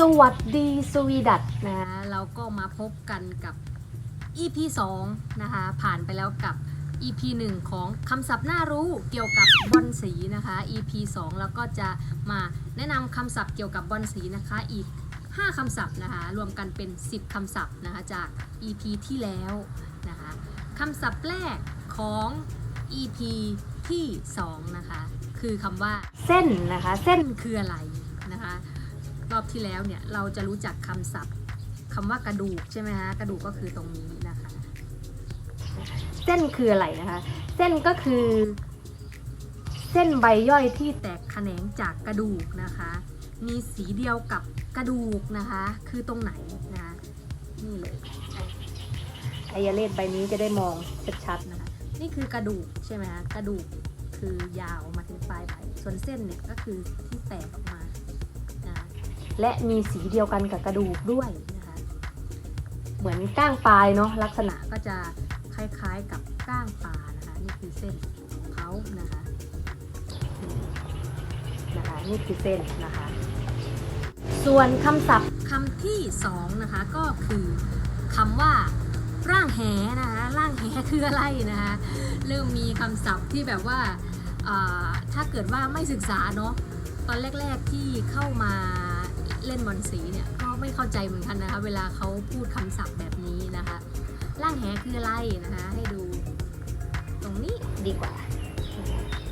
สวัสดีสวีดัตนะเราก็มาพบกันกับ EP 2นะคะผ่านไปแล้วกับ EP 1 ของคำศัพท์น่ารู้เกี่ยวกับบอลสีนะคะ EP 2 แล้วก็จะมาแนะนำคำศัพท์เกี่ยวกับบอลสีนะคะอีก 5คำศัพท์นะคะรวมกันเป็น 10คำศัพท์นะคะจาก EP ที่แล้วนะคะคำศัพท์แรกของ EP ที่ 2 นะคะ คือคำว่าเส้นนะคะ เส้นคืออะไรนะคะ รอบที่แล้วเนี่ยเราจะรู้จักคำศัพท์คำว่ากระดูกใช่ไหมฮะกระดูกก็คือตรงนี้นะคะ เส้นคืออะไรนะคะ เส้นก็คือ เส้นใบย่อยที่แตกแขนงจากกระดูกนะคะ มีสีเดียวกับกระดูกนะคะ คือตรงไหนนะคะนี่เลยไอยาเลดใบนี้จะได้มองชัดๆนะคะนี่คือกระดูกใช่ไหมคะกระดูกคือยาวมาถึงปลายใบส่วนเส้นเนี่ยก็คือที่แตกออกมานะคะ และมีสีเดียวกันกับกระดูกด้วยนะคะ เหมือนก้างปลายเนาะลักษณะก็จะคล้ายๆกับก้างปลานะคะ นี่คือเส้นของเขานะคะนะคะนี่คือเส้นนะคะ ส่วนคำศัพท์คำที่สองนะคะก็คือคำว่าร่างแหนะคะร่างแหคืออะไรนะคะเริ่มมีคำศัพท์ที่แบบว่าอ่าถ้าเกิดว่าไม่ศึกษาเนาะตอนแรก ๆที่เข้ามา เล่นบอลสีเนี่ยก็ไม่เข้าใจเหมือนกันนะคะเวลาเขาพูดคำศัพท์แบบนี้นะคะร่างแหคืออะไรนะคะให้ดูตรงนี้ดีกว่า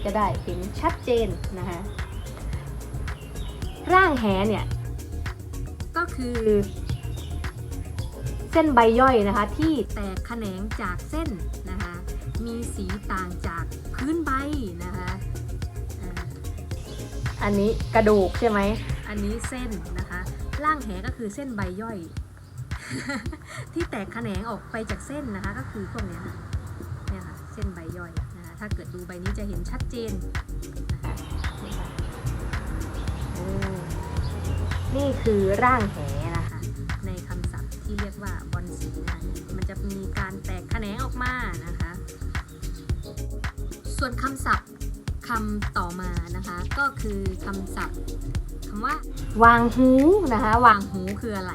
จะได้เห็นชัดเจนนะคะร่างแหเนี่ยก็คือเส้นใบย่อยนะคะที่แตกแขนงจากเส้นนะคะมีสีต่างจากพื้นใบนะคะอันนี้กระดูกใช่ไหม อันนี้เส้นนะคะร่างแหก็คือเส้นใบย่อย ที่แตกแขนงออกไปจากเส้นนะคะ ก็คือพวกนี้ค่ะเนี่ยค่ะเส้นใบย่อยนะคะถ้าเกิดดูใบนี้จะเห็นชัดเจนนะคะนี่ค่ะโอ้นี่คือร่างแหนะคะ ในคำศัพท์ที่เรียกว่าบอลสีนะคะมันจะมีการแตกแขนงออกมานะคะ ส่วนคำศัพท์ำต่อมานะคะ ก็คือคำศัพท์คำว่าวางหูนะคะ วางหูคืออะไร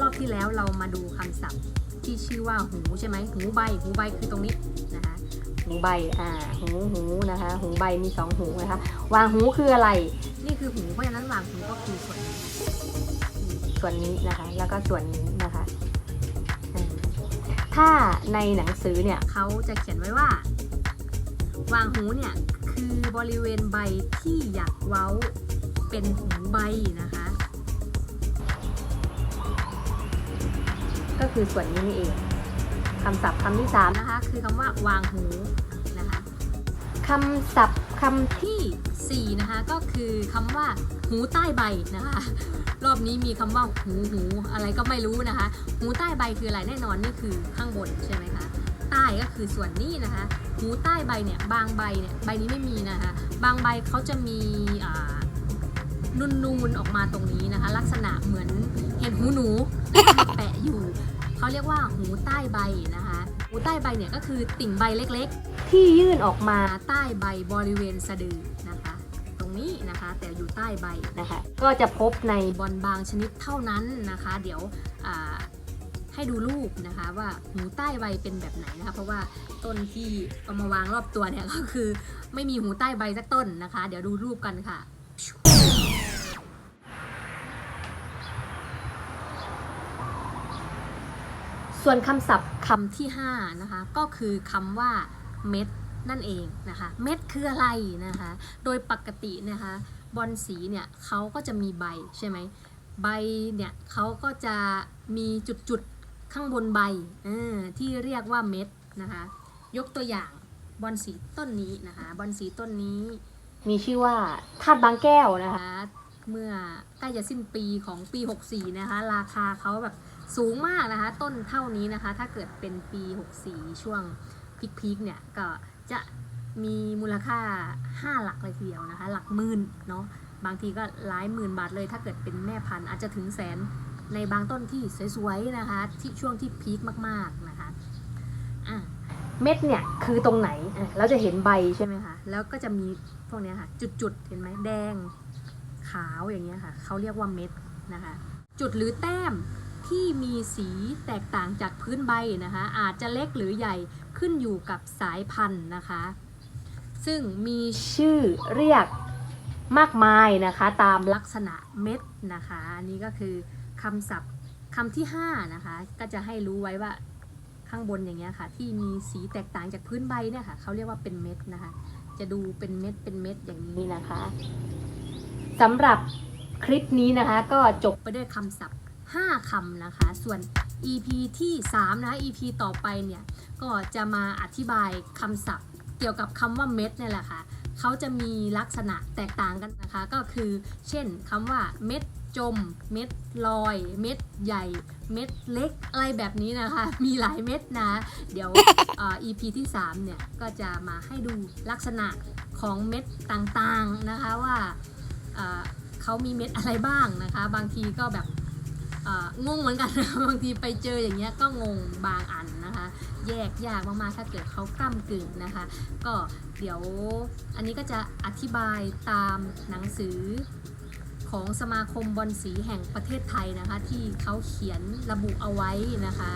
รอบที่แล้วเรามาดูคำศัพท์ที่ชื่อว่าหูใช่ไหมหูใบ หูใบคือตรงนี้นะคะหูใบอ่าหูหูนะคะ หูใบมีสองหูนะคะ วางหูคืออะไร นี่คือหูเพราะฉะนั้นวางหูก็คือส่วนนี้ส่วนนี้นะคะ แล้วก็ส่วนนี้นะคะอืมถ้าในหนังสือเนี่ยเขาจะเขียนไว้ว่า วางหูเนี่ย คือบริเวณใบที่อยากเว้าเป็นหูใบนะคะ ก็คือส่วนนี้นี่เองคำศัพท์คำที่สามนะคะ คือคำว่าวางหูนะคะคำศัพท์คำที่สี่นะคะก็คือคำว่าหูใต้ใบนะคะ รอบนี้มีคำว่าหูหูอะไรก็ไม่รู้นะคะ หูใต้ใบคืออะไรแน่นอนนี่คือข้างบนใช่ไหมคะ ใต้ก็คือส่วนนี้นะคะหูใต้ใบเนี่ยบางใบเนี่ยใบนี้ไม่มีนะคะบางใบเขาจะมีอ่นูนๆออกมาตรงนี้นะคะ ลักษณะเหมือนเห็นหูหนูแปะอยู่เขาเรียกว่าหูใต้ใบนะคะหูใต้ใบเนี่ยก็คือติ่งใบเล็กๆ ที่ยื่นออกมาใต้ใบบริเวณสะดือนะคะตรงนี้นะคะแต่อยู่ใต้ใบนะคะก็จะพบในบอลบางชนิดเท่านั้นนะคะ เดี๋ยวอ่า ให้ดูรูปนะคะ ว่าหูใต้ใบเป็นแบบไหนนะคะ เพราะว่าต้นที่เอามาวางรอบตัวเนี่ยก็คือ ไม่มีหูใต้ใบสักต้นนะคะ เดี๋ยวดูรูปกันค่ะส่วนคำศัพท์คำที่5นะคะก็คือคำว่าเม็ดนั่นเองนะคะ เม็ดคืออะไรนะคะ โดยปกตินะคะบอลสีเนี่ยเขาก็จะมีใบใช่ไหมใบเนี่ยเขาก็จะมีจุด ข้างบนใบที่เรียกว่าเม็ดนะคะ ยกตัวอย่างบอลสีต้นนี้นะคะ บอลสีต้นนี้ มีชื่อว่าธาตุบางแก้วนะคะ เมื่อใกล้จะสิ้นปีของปี 64 นะคะ ราคาเขาแบบสูงมากนะคะ ต้นเท่านี้นะคะ ถ้าเกิดเป็นปี 64 ช่วงพีคๆเนี่ยก็จะมีมูลค่า 5 หลักเลยทีเดียวนะคะ หลักหมื่นเนาะบางทีก็หลายหมื่นบาทเลยถ้าเกิดเป็นแม่พันธุ์อาจจะถึงแสน ในบางต้นที่สวยๆนะคะ ที่ช่วงที่พีคมากๆนะคะอะเม็ดเนี่ยคือตรงไหนอะเราจะเห็นใบใช่ไหมคะแล้วก็จะมีพวกนี้ค่ะ จุดๆเห็นไหมแดง ขาวอย่างเงี้ยค่ะเขาเรียกว่าเม็ดนะคะ จุดหรือแต้มที่มีสีแตกต่างจากพื้นใบนะคะ อาจจะเล็กหรือใหญ่ขึ้นอยู่กับสายพันธุ์นะคะ ซึ่งมีชื่อเรียกมากมายนะคะ ตามลักษณะเม็ดนะคะ อันนี้ก็คือ คำศัพท์คำที่ 5 นะคะ ก็จะให้รู้ไว้ว่าข้างบนอย่างเงี้ยค่ะ ที่มีสีแตกต่างจากพื้นใบเนี่ยค่ะเขาเรียกว่าเป็นเม็ดนะคะ จะดูเป็นเม็ดเป็นเม็ดอย่างนี้นะคะสำหรับคลิปนี้นะคะ ก็จบไปด้วยคำศัพท์ 5คำนะคะ ส่วน EP ที่ 3 นะ EP ต่อไปเนี่ย ก็จะมาอธิบายคำศัพท์ เกี่ยวกับคำว่าเม็ดเนี่ยแหละค่ะเขาจะมีลักษณะแตกต่างกันนะคะ ก็คือ เช่นคำว่าเม็ด จม เม็ดลอย เม็ดใหญ่ เม็ดเล็ก อะไรแบบนี้นะคะ มีหลายเม็ดนะ เดี๋ยวเอ่อ EP ที่ 3 เนี่ย ก็จะมาให้ดูลักษณะของเม็ดต่างๆนะคะว่าเอ่อเขามีเม็ดอะไรบ้างนะคะ บางทีก็แบบเอ่องงเหมือนกันนะบางทีไปเจออย่างเงี้ยก็งงบางอันนะคะ แยกยากมากๆถ้าเกิดเขาก้ากึ่งนะคะ ก็เดี๋ยวอันนี้ก็จะอธิบายตามหนังสือ ของสมาคมบอลสีแห่งประเทศไทยนะคะ ที่เขาเขียนระบุเอาไว้นะคะ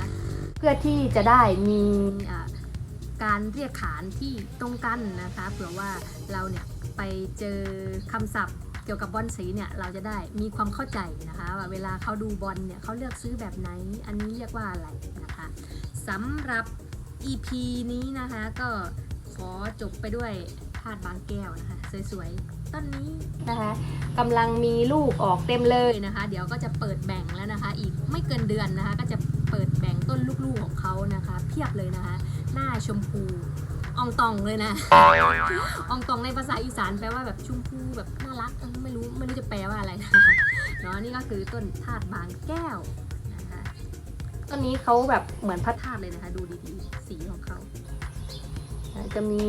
เพื่อที่จะได้มีอ่าการเรียกขานที่ตรงกันนะคะเผื่อว่าเราเนี่ยไปเจอคำศัพท์เกี่ยวกับบอลสีเนี่ยเราจะได้มีความเข้าใจนะคะว่าเวลาเขาดูบอลเนี่ยเขาเลือกซื้อแบบไหน อันนี้เรียกว่าอะไรนะคะสำหรับ EP นี้นะคะก็ขอจบไปด้วย ธาตุบางแก้วนะคะ สวยๆ ต้นนี้นะคะกำลังมีลูกออกเต็มเลยนะคะ เดี๋ยวก็จะเปิดแบ่งแล้วนะคะ อีกไม่เกินเดือนนะคะ ก็จะเปิดแบ่งต้นลูกๆของเขานะคะ เพียบเลยนะคะ หน้าชมพูอองตองเลยนะอองตองในภาษาอีสานแปลว่าแบบชมพูแบบน่ารักเออไม่รู้ไม่รู้จะแปลว่าอะไรนะคะเนาะนี่ก็คือต้นธาตุบางแก้วนะคะต้นนี้เขาแบบเหมือนพระธาตุเลยนะคะ ดูดีๆสีของเขา จะมี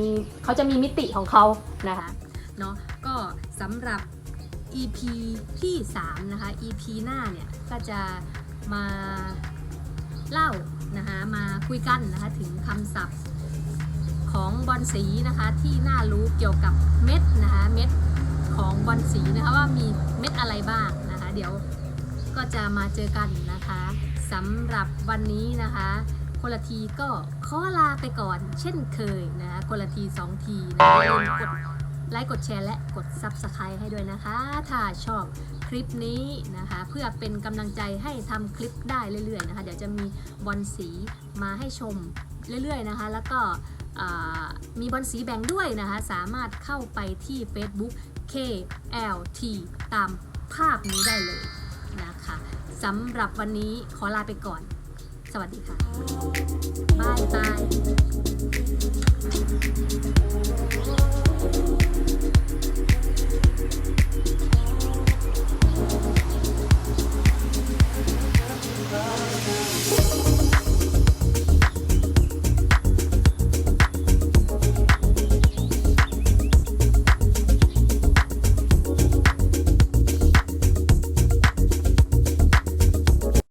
เขาจะมีมิติของเขานะคะเนาะก็สำหรับ EP ที่ 3 นะคะ EP หน้าเนี่ย ก็จะมาเล่านะคะมาคุยกันนะคะถึงคำศัพท์ของบอลสีนะคะที่น่ารู้เกี่ยวกับเม็ดนะคะเม็ดของบอลสีนะคะว่ามีเม็ดอะไรบ้างนะคะ เดี๋ยวก็จะมาเจอกันนะคะสำหรับวันนี้นะคะ คนละทีก็ขอลาไปก่อนเช่นเคยนะคนละทีสองทีนะอย่าลืมกดไลค์กดแชร์และกด Subscribe ให้ด้วยนะคะ ถ้าชอบคลิปนี้นะคะ เพื่อเป็นกำลังใจให้ทำคลิปได้เรื่อยๆนะคะ เดี๋ยวจะมีบอลสีมาให้ชมเรื่อยๆนะคะ แล้วก็มีบอลสีแบ่งด้วยนะคะ สามารถเข้าไปที่ Facebook KLT ตามภาพนี้ได้เลยนะคะสำหรับวันนี้ขอลาไปก่อน สวัสดีค่ะบายบาย